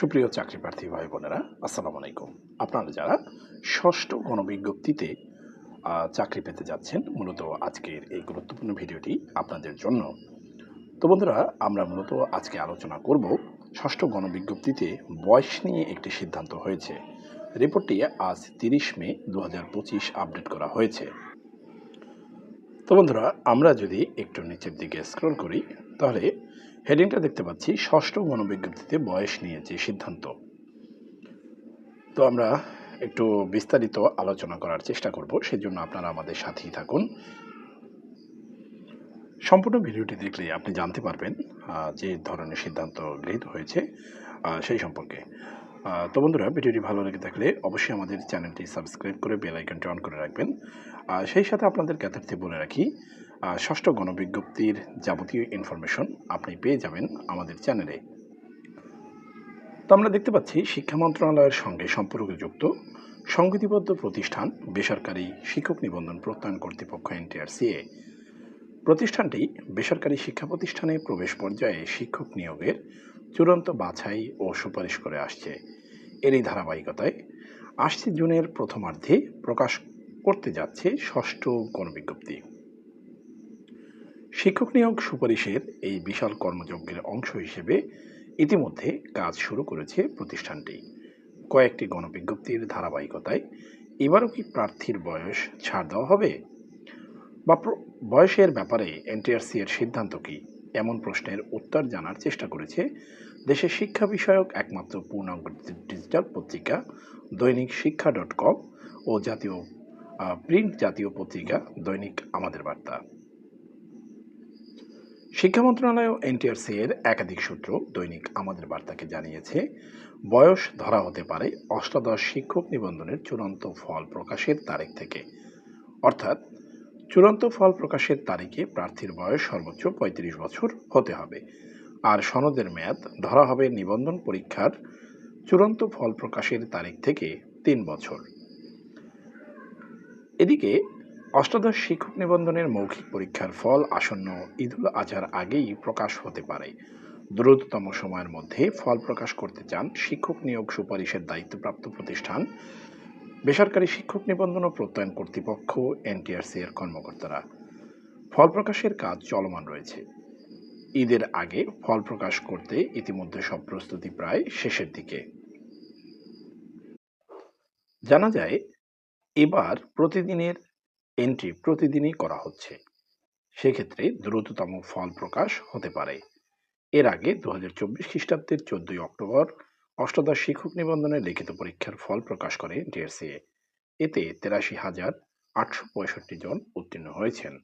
সুপ্রিয় চাকরি প্রার্থী ভাই বোনেরা আসসালামু আলাইকুম। আপনারা যারা ষষ্ঠ গণবিজ্ঞপ্তিতে চাকরি পেতে যাচ্ছেন, মূলত আজকের এই গুরুত্বপূর্ণ ভিডিওটি আপনাদের জন্য। তো বন্ধুরা, আমরা মূলত আজকে আলোচনা করব ষষ্ঠ গণবিজ্ঞপ্তিতে বয়স নিয়ে একটি সিদ্ধান্ত হয়েছে। রিপোর্টটি আজ তিরিশ মে দু হাজার পঁচিশ আপডেট করা হয়েছে। তো বন্ধুরা, আমরা যদি একটু নিচের দিকে স্ক্রল করি, তাহলে হেডিংটা দেখতে পাচ্ছি, ষষ্ঠ গণবিজ্ঞপ্তিতে বয়স নিয়ে যে সিদ্ধান্ত। তো আমরা একটু বিস্তারিত আলোচনা করার চেষ্টা করব, সেজন্য আপনারা আমাদের সাথেই থাকুন। সম্পূর্ণ ভিডিওটি দেখলে আপনি জানতে পারবেন যে ধরনের সিদ্ধান্ত গৃহীত হয়েছে সেই সম্পর্কে। তো বন্ধুরা, ভিডিওটি ভালো লেগে থাকলে অবশ্যই আমাদের চ্যানেলটি সাবস্ক্রাইব করে বেল আইকনটি অন করে রাখবেন। সেই সাথে আপনাদের জ্ঞাতার্থে বলে রাখি ষষ্ঠ গণবিজ্ঞপ্তির যাবতীয় ইনফরমেশন আপনি পেয়ে যাবেন আমাদের চ্যানেলে তো আমরা দেখতে পাচ্ছি, শিক্ষা মন্ত্রণালয়ের সঙ্গে সম্পর্কযুক্ত সংবিধিবদ্ধ প্রতিষ্ঠান বেসরকারি শিক্ষক নিবন্ধন প্রত্যয়ন কর্তৃপক্ষ এনটিআরসিএ প্রতিষ্ঠানটি বেসরকারি শিক্ষা প্রতিষ্ঠানে প্রবেশ পর্যায়ে শিক্ষক নিয়োগের চূড়ান্ত বাছাই ও সুপারিশ করে আসছে। এরই ধারাবাহিকতায় আসছে জুনের প্রথমার্ধে প্রকাশ করতে যাচ্ছে ষষ্ঠ গণবিজ্ঞপ্তি। শিক্ষক নিয়োগ সুপারিশের এই বিশাল কর্মযজ্ঞের অংশ হিসেবে ইতিমধ্যে কাজ শুরু করেছে প্রতিষ্ঠানটি। কয়েকটি গণবিজ্ঞপ্তির ধারাবাহিকতায় এবারও কি প্রার্থীর বয়স ছাড় দেওয়া হবে? বা বয়সের ব্যাপারে এনটিআরসি এর সিদ্ধান্ত কি? এমন প্রশ্নের উত্তর জানার চেষ্টা করেছে দেশের শিক্ষা বিষয়ক একমাত্র পূর্ণাঙ্গ ডিজিটাল পত্রিকা দৈনিক শিক্ষা ডট কম ও জাতীয় প্রিন্ট জাতীয় পত্রিকা দৈনিক আমাদের বার্তা। শিক্ষা মন্ত্রণালয় ও এনটিআরসি এর একাধিক সূত্র দৈনিক আমাদের বার্তাকে জানিয়েছে, বয়স ধরা হতে পারে অষ্টাদশ শিক্ষক নিবন্ধনের চূড়ান্ত ফল প্রকাশের তারিখ থেকে। অর্থাৎ, চূড়ান্ত ফল প্রকাশের তারিখে প্রার্থীর বয়স সর্বোচ্চ পঁয়ত্রিশ বছর হতে হবে। আর সনদের মেয়াদ ধরা হবে নিবন্ধন পরীক্ষার চূড়ান্ত ফল প্রকাশের তারিখ থেকে তিন বছর। এদিকে অষ্টাদশ শিক্ষক নিবন্ধনের মৌখিক পরীক্ষার ফল আসন্ন ঈদুল আজহার আগেই প্রকাশ হতে পারে। দ্রুততম সময়ের মধ্যে ফল প্রকাশ করতে চান শিক্ষক নিয়োগ সুপারিশের দায়িত্বপ্রাপ্ত প্রতিষ্ঠান, বেসরকারি শিক্ষক নিবন্ধন ও প্রত্যয়ন কর্তৃপক্ষ, এনটিআরসি এর কর্মকর্তারা। ফল প্রকাশের কাজ চলমান রয়েছে। ঈদের আগে ফল প্রকাশ করতে ইতিমধ্যে সব প্রস্তুতি প্রায় শেষের দিকে। জানা যায়, এবার প্রতিদিনের এন্ট্রি প্রতিদিনই করা হচ্ছে। সেক্ষেত্রে দ্রুততম ফল প্রকাশ হতে পারে। এর আগে দু হাজার চব্বিশ খ্রিস্টাব্দের চোদ্দই অক্টোবর অষ্টাদশ শিক্ষক নিবন্ধনের লিখিত পরীক্ষার ফল প্রকাশ করে ডিএরসিএ এতে তেরাশি হাজার আটশো পঁয়ষট্টি জন উত্তীর্ণ হয়েছেন।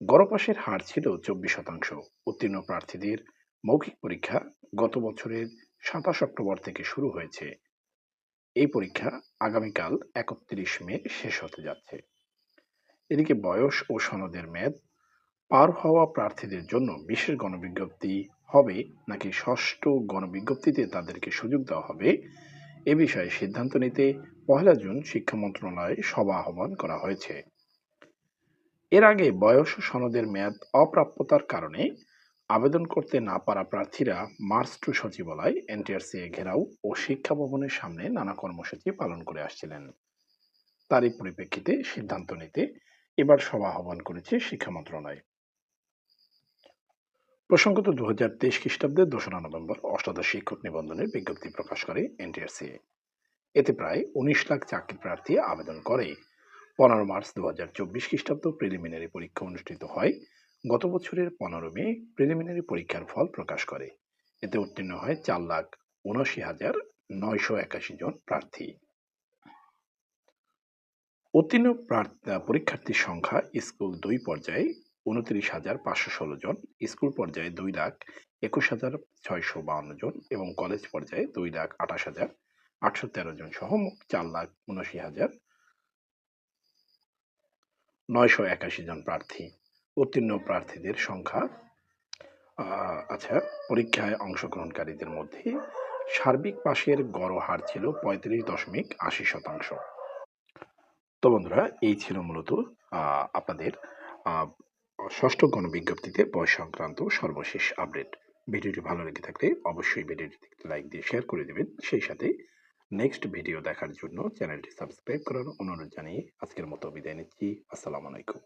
গড়পাসের হার ছিল চব্বিশ শতাংশ। উত্তীর্ণ প্রার্থীদের মৌখিক পরীক্ষা গত বছরের সাতাশ অক্টোবর থেকে শুরু হয়েছে। এই পরীক্ষা আগামীকাল একত্রিশ মে শেষ হতে যাচ্ছে। এদিকে বয়স ও সনদের মেয়াদ পার হওয়া প্রার্থীদের জন্য বিশেষ গণবিজ্ঞপ্তি হবে নাকি ষষ্ঠ গণবিজ্ঞপ্তিতে তাদেরকে সুযোগ দেওয়া হবে, এ বিষয়ে সিদ্ধান্ত নিতে পহেলা জুন শিক্ষা মন্ত্রণালয়ে সভা আহ্বান করা হয়েছে। এর আগে বয়স সনদের মেয়াদ অপ্রাপ্যতার কারণে আবেদন করতে না পারা প্রার্থীরা মার্চ টু সচিবালয়, এনটিআরসি ঘেরাও ও শিক্ষা ভবনের সামনে নানা কর্মসূচি পালন করে আসছিলেন। তারই পরিপ্রেক্ষিতে সিদ্ধান্ত নিতে এবার সভা আহ্বান করেছে শিক্ষা মন্ত্রণালয়। প্রসঙ্গত দু হাজার তেইশ খ্রিস্টাব্দে দোসরা নভেম্বর অষ্টাদশ শিক্ষক নিবন্ধনের বিজ্ঞপ্তি প্রকাশ করে এনটিআরসি। এতে প্রায় উনিশ লাখ চাকরি প্রার্থী আবেদন করে। পনেরো মার্চ দু হাজার চব্বিশ খ্রিস্টাব্দ প্রিলিমিনারি পরীক্ষা অনুষ্ঠিত হয়। গত বছরের পনেরো মে প্রিলিমিনারি পরীক্ষার ফল প্রকাশ করে। এতে উত্তীর্ণ হয় চার লাখ উনআশি হাজার নয়শো একাশি জন প্রার্থী। উত্তীর্ণ পরীক্ষার্থীর সংখ্যা স্কুল দুই পর্যায়ে উনত্রিশ হাজার পাঁচশো ষোলো জন, স্কুল পর্যায়ে দুই লাখ একুশ হাজার ছয়শো বাউন্ন জন এবং কলেজ পর্যায়ে দুই লাখ আঠাশ হাজার আটশো তেরো জন সহ মোট চার লাখ উনআশি হাজার নয়শো একাশি জন প্রার্থী। উত্তীর্ণ প্রার্থীদের সংখ্যা আচ্ছা পরীক্ষায় অংশগ্রহণকারীদের মধ্যে সার্বিক পাশের গড় হার ছিল পঁয়ত্রিশ দশমিক আশি শতাংশ। তো বন্ধুরা, এই ছিল মূলত আপনাদের ষষ্ঠ গণবিজ্ঞপ্তিতে বয়স সংক্রান্ত সর্বশেষ আপডেট। ভিডিওটি ভালো লেগে থাকলে অবশ্যই ভিডিওটি লাইক দিয়ে শেয়ার করে দেবেন। সেই সাথে নেক্সট ভিডিও দেখার জন্য চ্যানেলটি সাবস্ক্রাইব করার অনুরোধ জানিয়ে আজকের মতো বিদায় নিচ্ছি। আসসালামু আলাইকুম।